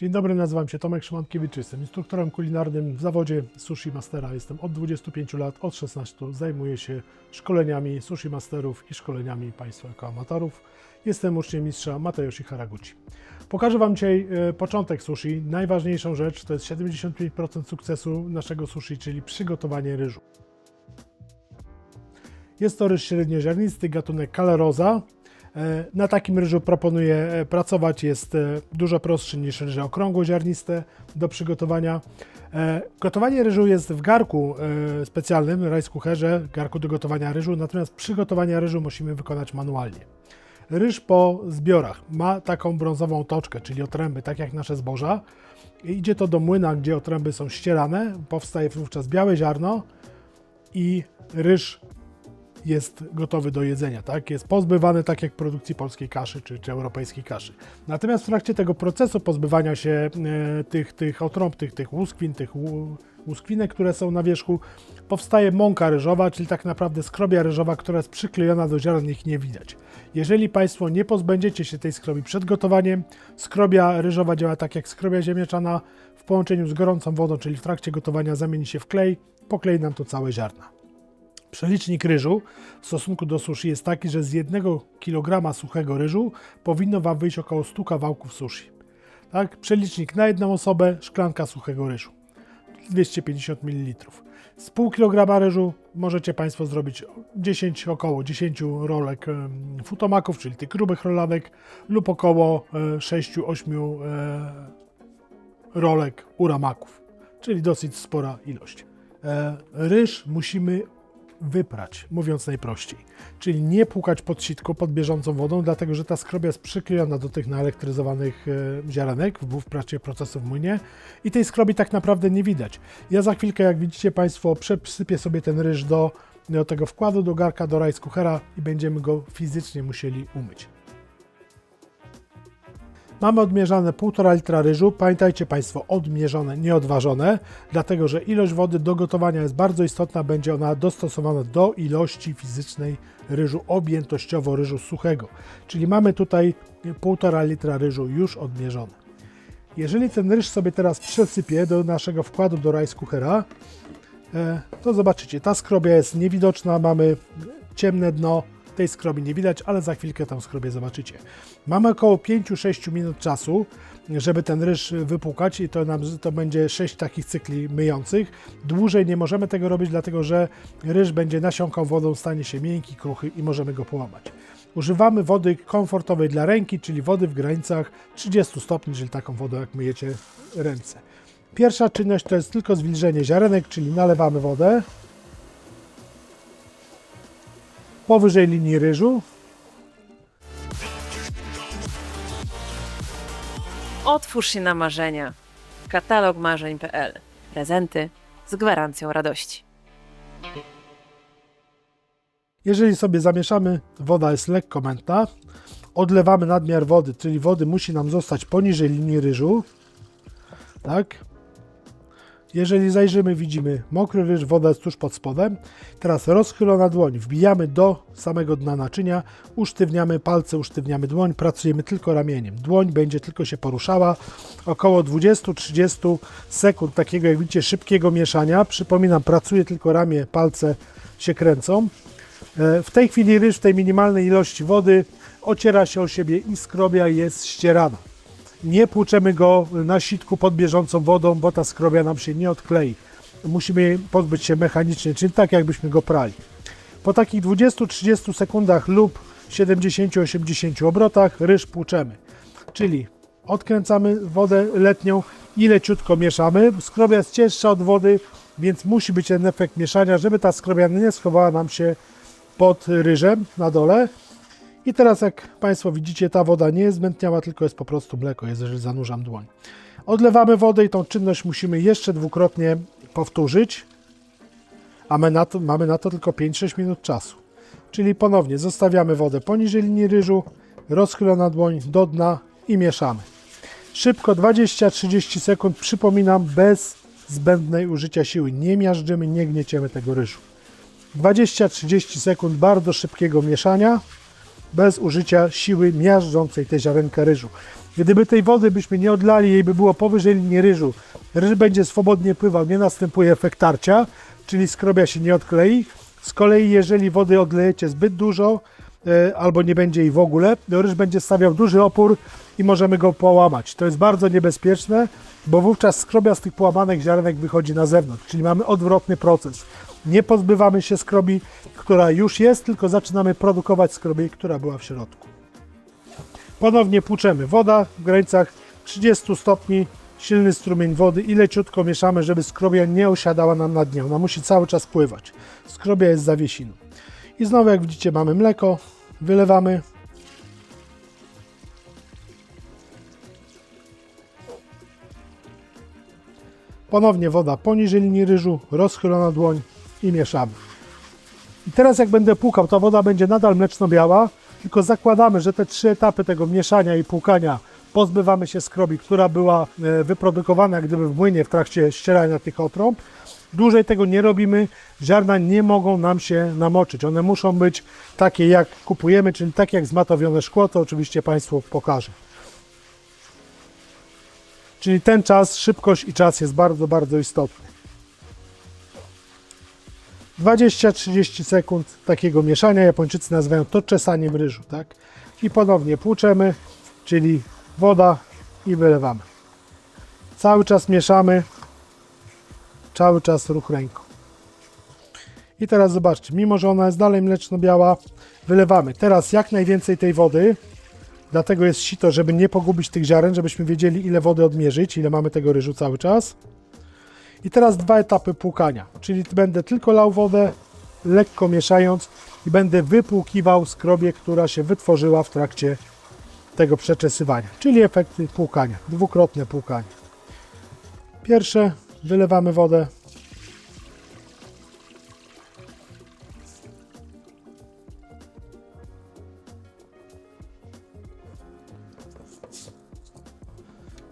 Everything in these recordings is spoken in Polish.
Dzień dobry, nazywam się Tomek Szymankiewicz, jestem instruktorem kulinarnym w zawodzie Sushi Mastera. Jestem od 25 lat, od 16 zajmuję się szkoleniami sushi masterów i szkoleniami Państwa jako amatorów. Jestem uczniem mistrza Mateyoshi Haraguchi. Pokażę Wam dzisiaj e, początek sushi. Najważniejszą rzecz to jest 75% sukcesu naszego sushi, czyli przygotowanie ryżu. Jest to ryż średnioziarnisty, gatunek Calerosa. E, Na takim ryżu proponuję e, pracować. Jest e, dużo prostszy niż ryże okrągłoziarniste do przygotowania. Gotowanie ryżu jest w garku specjalnym, rice cookerze, garku do gotowania ryżu, natomiast przygotowania ryżu musimy wykonać manualnie. Ryż po zbiorach ma taką brązową toczkę, czyli otręby, tak jak nasze zboża. Idzie to do młyna, gdzie otręby są ścierane, powstaje wówczas białe ziarno i ryż jest gotowy do jedzenia, tak? Jest pozbywany tak jak produkcji polskiej kaszy czy, czy europejskiej kaszy. Natomiast w trakcie tego procesu pozbywania się e, tych, tych otrąb, tych, tych łuskwin, tych łu- łuskwinek, które są na wierzchu, powstaje mąka ryżowa, czyli tak naprawdę skrobia ryżowa, która jest przyklejona do ziaren, ich nie widać. Jeżeli Państwo nie pozbędziecie się tej skrobi przed gotowaniem, skrobia ryżowa działa tak jak skrobia ziemniaczana, w połączeniu z gorącą wodą, czyli w trakcie gotowania zamieni się w klej, poklei nam to całe ziarna. Przelicznik ryżu w stosunku do sushi jest taki, że z 1 kg suchego ryżu powinno Wam wyjść około 100 kawałków sushi. Tak? Przelicznik na jedną osobę, szklanka suchego ryżu. 250 ml. Z pół kilograma ryżu możecie Państwo zrobić 10, około 10 rolek futomaków, czyli tych grubych rolanek, lub około 6-8 rolek uramaków, czyli dosyć spora ilość. E, Ryż musimy wyprać, mówiąc najprościej. Czyli nie płukać pod sitko, pod bieżącą wodą, dlatego że ta skrobia jest przyklejona do tych naelektryzowanych e, ziarenek w, trakcie procesu w młynie i tej skrobi tak naprawdę nie widać. Ja za chwilkę, jak widzicie Państwo, przesypię sobie ten ryż do, do tego wkładu, do garka, do rice cookera i będziemy go fizycznie musieli umyć. Mamy odmierzane 1,5 litra ryżu. Pamiętajcie Państwo, odmierzone, nie odważone, dlatego że ilość wody do gotowania jest bardzo istotna. Będzie ona dostosowana do ilości fizycznej ryżu, objętościowo ryżu suchego. Czyli mamy tutaj 1,5 litra ryżu już odmierzone. Jeżeli ten ryż sobie teraz przesypię do naszego wkładu do rice cookera, e, to zobaczycie, ta skrobia jest niewidoczna, mamy ciemne dno, tej skrobi nie widać, ale za chwilkę tą skrobię zobaczycie. Mamy około 5-6 minut czasu, żeby ten ryż wypłukać i to, nam, to będzie 6 takich cykli myjących. Dłużej nie możemy tego robić, dlatego że ryż będzie nasiąkał wodą, stanie się miękki, kruchy i możemy go połamać. Używamy wody komfortowej dla ręki, czyli wody w granicach 30 stopni, czyli taką wodę jak myjecie ręce. Pierwsza czynność to jest tylko zwilżenie ziarenek, czyli nalewamy wodę powyżej linii ryżu. Otwórz się na marzenia. Katalog marzeń.pl. Prezenty z gwarancją radości. Jeżeli sobie zamieszamy, woda jest lekko mętna, odlewamy nadmiar wody, czyli wody musi nam zostać poniżej linii ryżu. Tak. Jeżeli zajrzymy, widzimy mokry ryż, woda jest tuż pod spodem. Teraz rozchylona dłoń, wbijamy do samego dna naczynia, usztywniamy palce, usztywniamy dłoń, pracujemy tylko ramieniem. Dłoń będzie tylko się poruszała. Około 20-30 sekund takiego, jak widzicie, szybkiego mieszania. Przypominam, pracuje tylko ramię, palce się kręcą. E, W tej chwili ryż w tej minimalnej ilości wody ociera się o siebie i skrobia jest ścierana. Nie płuczemy go na sitku pod bieżącą wodą, bo ta skrobia nam się nie odklei. Musimy pozbyć się mechanicznie, czyli tak jakbyśmy go prali. Po takich 20-30 sekundach lub 70-80 obrotach ryż płuczemy. Czyli odkręcamy wodę letnią i leciutko mieszamy. Skrobia jest cięższa od wody, więc musi być ten efekt mieszania, żeby ta skrobia nie schowała nam się pod ryżem na dole. I teraz jak Państwo widzicie, ta woda nie jest zmętniała, tylko jest po prostu mleko, jeżeli zanurzam dłoń. Odlewamy wodę i tą czynność musimy jeszcze dwukrotnie powtórzyć, a my na to, mamy na to tylko 5-6 minut czasu. Czyli ponownie zostawiamy wodę poniżej linii ryżu, rozchylona dłoń do dna i mieszamy. Szybko 20-30 sekund, przypominam, bez zbędnej użycia siły. Nie miażdżymy, nie gnieciemy tego ryżu. 20-30 sekund bardzo szybkiego mieszania bez użycia siły miażdżącej te ziarenka ryżu. Gdyby tej wody byśmy nie odlali, jej by było powyżej linii ryżu, ryż będzie swobodnie pływał, nie następuje efekt tarcia, czyli skrobia się nie odklei. Z kolei jeżeli wody odlejecie zbyt dużo, e, albo nie będzie jej w ogóle, ryż będzie stawiał duży opór i możemy go połamać. To jest bardzo niebezpieczne, bo wówczas skrobia z tych połamanych ziarenek wychodzi na zewnątrz, czyli mamy odwrotny proces. Nie pozbywamy się skrobi, która już jest, tylko zaczynamy produkować skrobię, która była w środku. Ponownie płuczemy. Woda w granicach 30 stopni, silny strumień wody i leciutko mieszamy, żeby skrobia nie osiadała nam na dnie. Ona musi cały czas pływać. Skrobia jest zawiesiną. I znowu, jak widzicie, mamy mleko. Wylewamy. Ponownie woda poniżej linii ryżu, rozchylona dłoń i mieszamy. I teraz jak będę płukał, ta woda będzie nadal mleczno-biała, tylko zakładamy, że te trzy etapy tego mieszania i płukania pozbywamy się skrobi, która była e, wyprodukowana gdyby w młynie w trakcie ścierania tych otrąb. Dłużej tego nie robimy, ziarna nie mogą nam się namoczyć. One muszą być takie jak kupujemy, czyli takie jak zmatowione szkło, to oczywiście Państwu pokażę. Czyli ten czas, szybkość i czas jest bardzo, bardzo istotny. 20-30 sekund takiego mieszania. Japończycy nazywają to czesaniem ryżu, tak? I ponownie płuczemy, czyli woda i wylewamy. Cały czas mieszamy, cały czas ruch ręką. I teraz zobaczcie, mimo że ona jest dalej mleczno-biała, wylewamy. Teraz jak najwięcej tej wody, dlatego jest sito, żeby nie pogubić tych ziaren, żebyśmy wiedzieli ile wody odmierzyć, ile mamy tego ryżu cały czas. I teraz dwa etapy płukania, czyli będę tylko lał wodę, lekko mieszając i będę wypłukiwał skrobię, która się wytworzyła w trakcie tego przeczesywania, czyli efekty płukania, dwukrotne płukanie. Pierwsze, wylewamy wodę.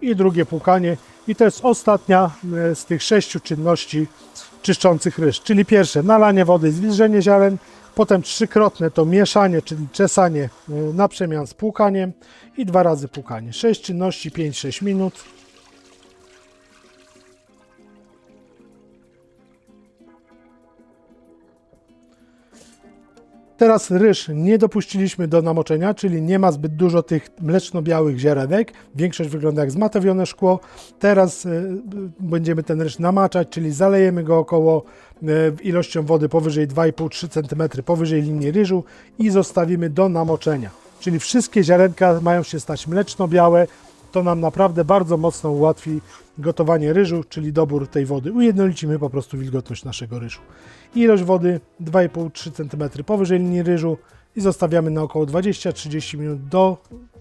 I drugie płukanie. I to jest ostatnia e, z tych sześciu czynności czyszczących ryż. Czyli pierwsze, nalanie wody, zwilżenie ziaren, potem trzykrotne to mieszanie, czyli czesanie e, na przemian z płukaniem i dwa razy płukanie. Sześć czynności, 5-6 minut. Teraz ryż nie dopuściliśmy do namoczenia, czyli nie ma zbyt dużo tych mleczno-białych ziarenek. Większość wygląda jak zmatowione szkło. Teraz y, będziemy ten ryż namaczać, czyli zalejemy go około y, ilością wody powyżej 2,5-3 cm powyżej linii ryżu i zostawimy do namoczenia. Czyli wszystkie ziarenka mają się stać mleczno-białe. To nam naprawdę bardzo mocno ułatwi gotowanie ryżu, czyli dobór tej wody. Ujednolicimy po prostu wilgotność naszego ryżu. Ilość wody 2,5-3 cm powyżej linii ryżu i zostawiamy na około 20-30 minut do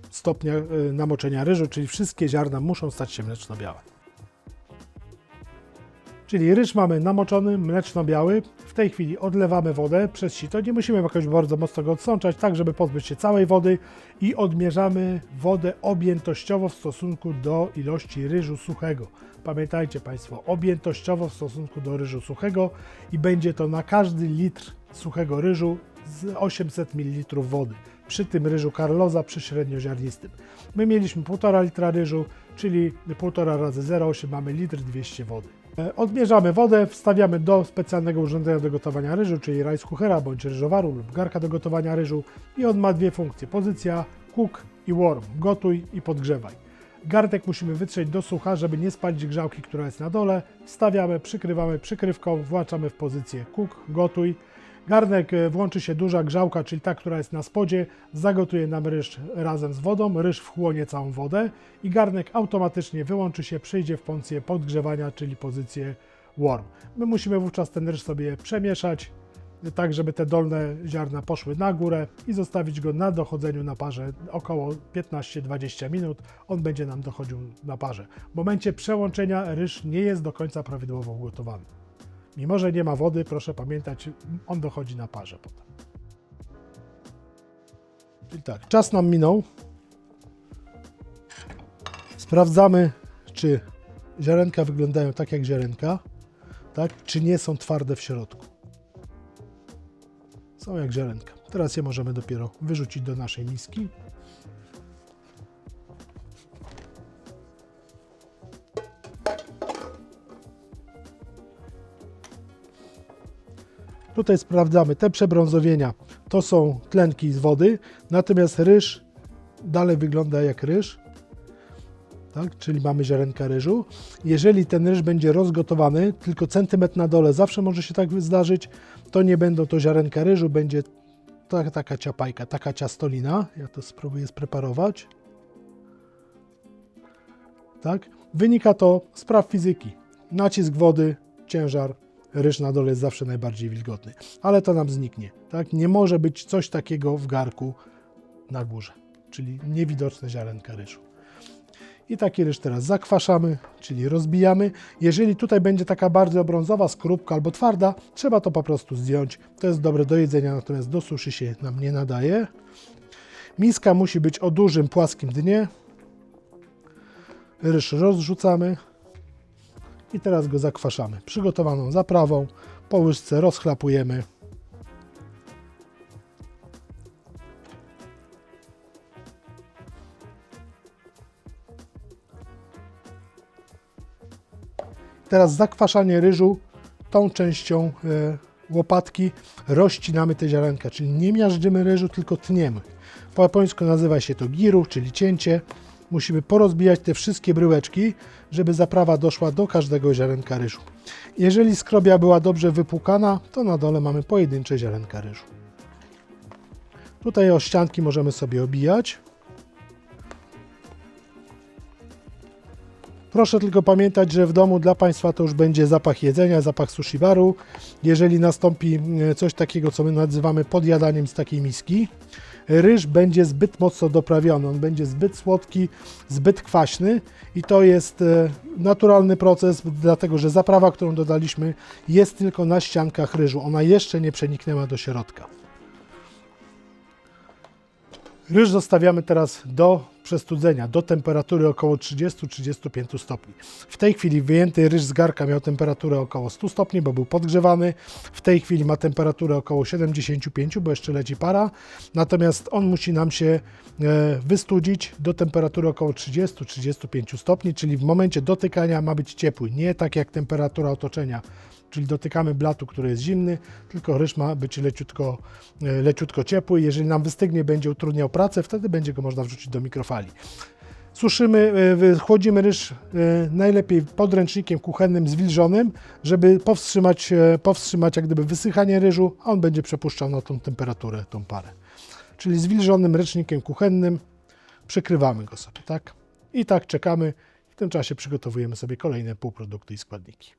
stopnia y, namoczenia ryżu, czyli wszystkie ziarna muszą stać się mleczno-białe. Czyli ryż mamy namoczony, mleczno-biały. W tej chwili odlewamy wodę przez sito. Nie musimy jakoś bardzo mocno go odsączać, tak żeby pozbyć się całej wody i odmierzamy wodę objętościowo w stosunku do ilości ryżu suchego. Pamiętajcie Państwo, objętościowo w stosunku do ryżu suchego i będzie to na każdy litr suchego ryżu z 800 ml wody. Przy tym ryżu Carloza, przy średnioziarnistym. My mieliśmy 1,5 litra ryżu, czyli 1,5 razy 0,8 mamy litr 200 wody. E, Odmierzamy wodę, wstawiamy do specjalnego urządzenia do gotowania ryżu, czyli rice cookera bądź ryżowaru lub garka do gotowania ryżu i on ma dwie funkcje. Pozycja cook i warm, gotuj i podgrzewaj. Garnek musimy wytrzeć do sucha, żeby nie spalić grzałki, która jest na dole. Wstawiamy, przykrywamy przykrywką, włączamy w pozycję cook, gotuj. Garnek e, włączy się duża grzałka, czyli ta, która jest na spodzie, zagotuje nam ryż razem z wodą, ryż wchłonie całą wodę i garnek automatycznie wyłączy się, przejdzie w funkcję podgrzewania, czyli pozycję warm. My musimy wówczas ten ryż sobie przemieszać, tak żeby te dolne ziarna poszły na górę i zostawić go na dochodzeniu na parze około 15-20 minut. On będzie nam dochodził na parze. W momencie przełączenia ryż nie jest do końca prawidłowo ugotowany. Mimo, że nie ma wody, proszę pamiętać, on dochodzi na parze potem. Czyli tak, czas nam minął. Sprawdzamy, czy ziarenka wyglądają tak jak ziarenka, tak? czy nie są twarde w środku. Są jak ziarenka. Teraz je możemy dopiero wyrzucić do naszej miski. Tutaj sprawdzamy te przebrązowienia. To są tlenki z wody, natomiast ryż dalej wygląda jak ryż. Tak? Czyli mamy ziarenka ryżu. Jeżeli ten ryż będzie rozgotowany, tylko centymetr na dole, zawsze może się tak zdarzyć, to nie będą to ziarenka ryżu, będzie ta, taka ciapajka, taka ciastolina. Ja to spróbuję spreparować. Tak? Wynika to z praw fizyki. Nacisk wody, ciężar, ryż na dole jest zawsze najbardziej wilgotny. Ale to nam zniknie. Tak? Nie może być coś takiego w garku na górze, czyli niewidoczne ziarenka ryżu. I taki ryż teraz zakwaszamy, czyli rozbijamy. Jeżeli tutaj będzie taka bardzo brązowa skorupka albo twarda, trzeba to po prostu zdjąć. To jest dobre do jedzenia, natomiast do suszy się nam nie nadaje. Miska musi być o dużym, płaskim dnie. Ryż rozrzucamy i teraz go zakwaszamy. Przygotowaną zaprawą po łyżce rozchlapujemy. Teraz zakwaszanie ryżu tą częścią e, łopatki rozcinamy te ziarenka, czyli nie miażdżymy ryżu, tylko tniemy. Po japońsku nazywa się to giru, czyli cięcie. Musimy porozbijać te wszystkie bryłeczki, żeby zaprawa doszła do każdego ziarenka ryżu. Jeżeli skrobia była dobrze wypłukana, to na dole mamy pojedyncze ziarenka ryżu. Tutaj o ścianki możemy sobie obijać. Proszę tylko pamiętać, że w domu dla Państwa to już będzie zapach jedzenia, zapach sushi baru. Jeżeli nastąpi e, coś takiego, co my nazywamy podjadaniem z takiej miski, ryż będzie zbyt mocno doprawiony, on będzie zbyt słodki, zbyt kwaśny i to jest e, naturalny proces, dlatego że zaprawa, którą dodaliśmy, jest tylko na ściankach ryżu. Ona jeszcze nie przeniknęła do środka. Ryż zostawiamy teraz do przestudzenia, do temperatury około 30-35 stopni. W tej chwili wyjęty ryż z garka miał temperaturę około 100 stopni, bo był podgrzewany. W tej chwili ma temperaturę około 75, bo jeszcze leci para. Natomiast on musi nam się e, wystudzić do temperatury około 30-35 stopni, czyli w momencie dotykania ma być ciepły, nie tak jak temperatura otoczenia czyli dotykamy blatu, który jest zimny, tylko ryż ma być leciutko, e, leciutko ciepły. Jeżeli nam wystygnie, będzie utrudniał pracę, wtedy będzie go można wrzucić do mikrofali. Suszymy, e, chłodzimy ryż e, najlepiej podręcznikiem kuchennym zwilżonym, żeby powstrzymać, powstrzymać jak gdyby wysychanie ryżu, a on będzie przepuszczał na tą temperaturę, tą parę. Czyli zwilżonym ręcznikiem kuchennym przykrywamy go sobie, tak? I tak czekamy. W tym czasie przygotowujemy sobie kolejne półprodukty i składniki.